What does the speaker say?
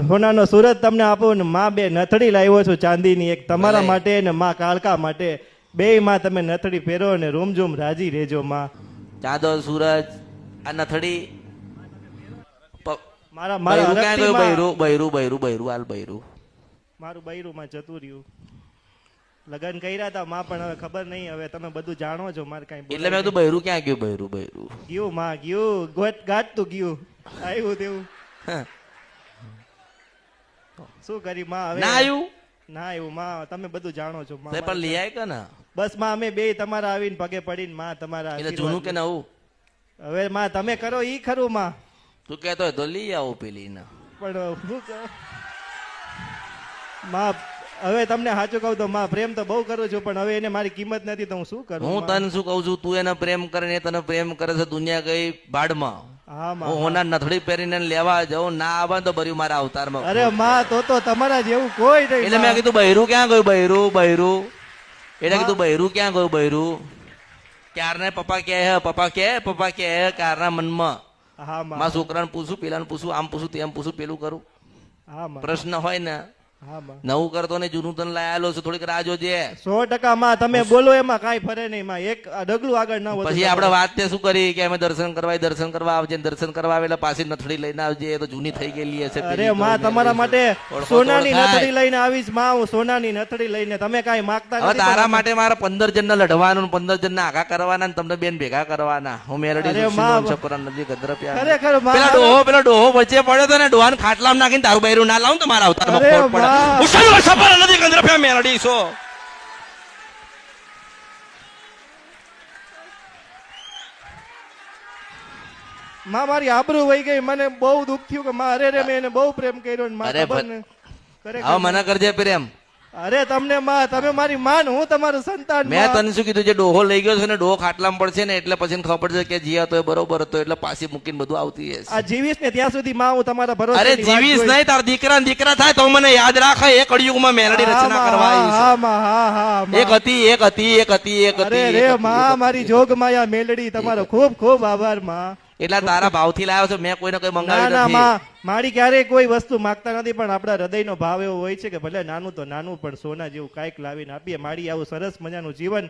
સોનાનો સુરત તમને આપું ને માં બે નથડી લાવ્યો છું ચાંદીની એક તમારા માટે ને માં કાળકા માટે. બે માં તમે નથડી પહેરો ને રૂમઝૂમ રાજી રહેજો માં. ચાંદો સૂરજ આ નથડી. મારા મારા બૈરું ક્યાં હરખથી ગયું? માં- બૈરું બૈરું બૈરું બૈરું હાલ બૈરું. મારું બૈરું માં જતું રહ્યું. લગન કર્યા હતા માં પણ હવે ખબર નહીં હવે તમે બધું જાણો છો મારે કઈ એટલે મેં કીધું બૈરું ક્યાં ગયું? બૈરું બૈરું. ગયું માં ગયું ગોટ ગાંઠતું ગયું. આવ્યું તેવું. શું કરી માં હવે? ના આવ્યું ના આવ્યું માં તમે બધું જાણો છો. માં પણ લઈ આવી કે ના? બસમાં અમે બે તમારા આવીને પગે પડીને માં તમારા એટલે જૂનું કે નવું? હવે માં તમે કરો ઈ ખરું માં. તું કહેતો હોય તો લઈ આવો પેલી ને પણ શું માં હવે તમને સાચું કહું તો માં પ્રેમ તો બહુ કરું છું પણ હવે એને મારી કિંમત નથી તો હું શું કરું હું તને શું કહું છું? તું એને પ્રેમ કરે ને તને પ્રેમ કરે છે દુનિયા ગઈ ભાડમાં હા માં હોના નથડી પહેરીને લેવા જાઉં ના આવે તો ભર્યું મારા અવતારમાં. અરે માં તો તો તમારા જેવું કોઈ નહીં એટલે મેં કીધું બૈરું ક્યાં ગયું બૈરું બૈરું? એટલે કીધું બૈરું ક્યાં ગયું બૈરું? ક્યારને પપ્પા કે હે પપ્પા કે પપ્પા કે હે કારના મનમાં? હા માં. છોકરાને પૂછું પેલાને પૂછું આમ પૂછું તેમ પૂછું પેલું કરું. હા પ્રશ્ન હોય ને માં નવું કરતો ને જૂનું તને લાયેલો છે થોડીક રાહ જોજે. સો ટકા માં તમે બોલો એમાં કાંઈ ફરે નહીં માં. એક ડગલું આગળ ના પછી આપણે વાત તે શું કરી કે અમે દર્શન કરવા દર્શન કરવા આવજે દર્શન કરવા આવે એટલે પાછી નથડી લઈને આવજે તો જૂની થઈ ગયેલી હશે અરે માં તમારા માટે સોનાની નથડી લઈને આવીશમાં હું સોનાની નથડી લઈને. તમે કાંઈ માગતા નથી તારા માટે મારા પંદર જણ લડવાનું પંદર જણ આગા કરવાના ને તમને બેન ભેગા કરવાના. હું મેરડી ને છપરા નદી ગદ્રપ્યા. પેલા ડોહો પેલા ડોહો વચ્ચે પડ્યો તો ને ડોહાન ખાટલામાં નાખીને તારું બૈરું ના લાવું તમારા અવતારમાં માં. ઉછાળો છપરા નદી ગદ્રપ્યા મેલડી છો માં મારી આબરૂ વહી ગઈ. મને બહુ દુઃખ થયું કે માં અરે રે મેં એને બહુ પ્રેમ કર્યો ને માં અરે ખબર ભ- ને મને કરજે પ્રેમ. અરે તમને માં તમે મારી માન હું તમારું સંતાન મેં તને શું કીધું? જે ડોહો લઈ ગયો છે ને ડોહો ખાટલામાં પડશે ને એટલે પછી ખબર પડશે કે જીયા તો બરોબર હતો એટલે પાછી મૂકીને બધું આવતી હશે આ જીવીશ ને ત્યાં સુધી માં હું તમારા ભરોસે અરે જીવીશ નહીં તાર દીકરા દીકરા થાય તો મને યાદ રાખે એ કળિયુગમાં મેલડી રચના કરવા આવી હા માં હા હા એક હતી એક હતી એક હતી એક હતી અરે રે માં મારી જોગ માયા મેલડી તમારો ખૂબ ખૂબ આભારમાં. એટલા તારા ભાવથી લાવ્યો છે મેં કોઈને કોઈ ના મંગાવ્યું નથી. મારી ક્યારેય કોઈ વસ્તુ માંગતા નથી પણ આપણા હૃદયનો ભાવ એવો હોય છે કે ભલે નાનું તો નાનું પણ સોના જેવું કાંઈક લાવીને આપીએ. મારી આવું સરસ મજાનું જીવન